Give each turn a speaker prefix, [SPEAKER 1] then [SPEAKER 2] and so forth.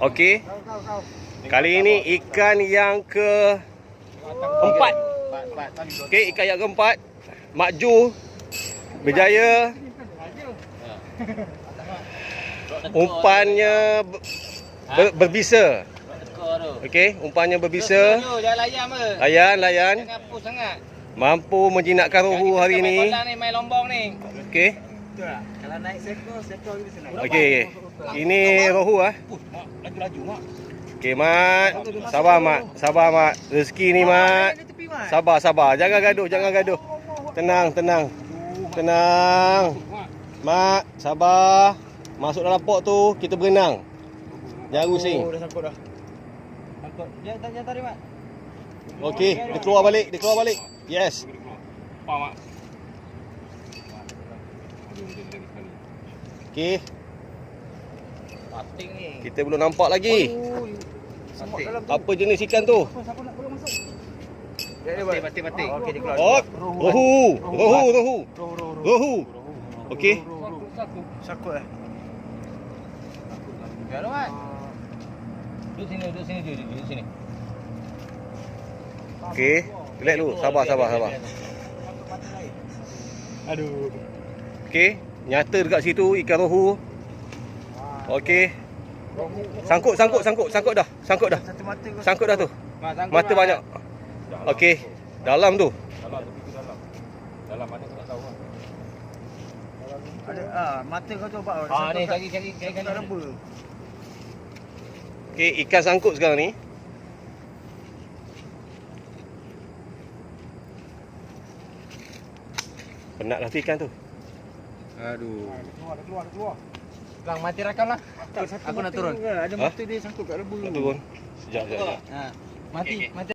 [SPEAKER 1] Okey. Kali ini ikan yang ke empat. Okey, ikan yang keempat. Makju berjaya. Umpannya ber- ber- berbisa. Okey, umpannya berbisa.
[SPEAKER 2] Layan.
[SPEAKER 1] Layan. Mampu menjinakkan rohu hari ini. Okey.
[SPEAKER 3] Kalau naik sekor, sekor kita senang.
[SPEAKER 1] Okey. Ini rohu ah.
[SPEAKER 2] Laju-laju mak.
[SPEAKER 1] Okey, Mat. Sabar, Mat. Sabar, Mat. Rezeki ni, Mat. Sabar, sabar. Jangan gaduh, jangan gaduh. Tenang, tenang. Tenang. Mak, sabar. Masuk dalam pot tu, kita berenang. Jangan rusing.
[SPEAKER 3] Oh, dah sangkut dah.
[SPEAKER 2] Angkut. Jangan jangan tarik mak.
[SPEAKER 1] Okey, dia keluar balik, dia keluar balik. Yes.
[SPEAKER 2] Faham mak.
[SPEAKER 1] Okey,
[SPEAKER 2] Pating ni.
[SPEAKER 1] kita belum nampak lagi.
[SPEAKER 3] Tu.
[SPEAKER 1] Apa jenis ikan tu?
[SPEAKER 3] Siapa nak boleh masuk?
[SPEAKER 2] Pating, pating, pating.
[SPEAKER 3] Okey, dia keluar.
[SPEAKER 1] Oh, rohu. Rohu, rohu.
[SPEAKER 3] Roh, roh, roh.
[SPEAKER 1] Rohu. Okey.
[SPEAKER 3] Sangkut eh.
[SPEAKER 2] Biar tu mak. Duduk sini, duduk sini, duduk, duduk sini.
[SPEAKER 1] Okey. Relax dulu. Sabar, sabar, sabar.
[SPEAKER 3] Aduh.
[SPEAKER 1] Okey. Nyata dekat situ ikan rohu. Okey. Sangkut, sangkut, sangkut, sangkut dah. Sangkut dah.
[SPEAKER 3] Satu mata kau.
[SPEAKER 1] Sangkut dah tu. Mata banyak. Okey. Dalam tu.
[SPEAKER 4] Dalam tepi tu dalam. Dalam mana tak tahu.
[SPEAKER 3] Ada ah, mata kau tu apa?
[SPEAKER 2] Ah ni cari cari cari
[SPEAKER 3] Tak
[SPEAKER 2] cari.
[SPEAKER 3] reba.
[SPEAKER 1] Okey, ikan sangkut sekarang ni. Penat lah tu ikan tu.
[SPEAKER 4] Aduh.
[SPEAKER 3] Keluar, keluar, keluar.
[SPEAKER 2] Lang mati rakam lah.
[SPEAKER 3] Tak, satu
[SPEAKER 2] Aku nak turun.
[SPEAKER 3] Ada mata dia sangkut kat.
[SPEAKER 1] Nak turun. Sekejap.
[SPEAKER 2] Ha. Mati, mati.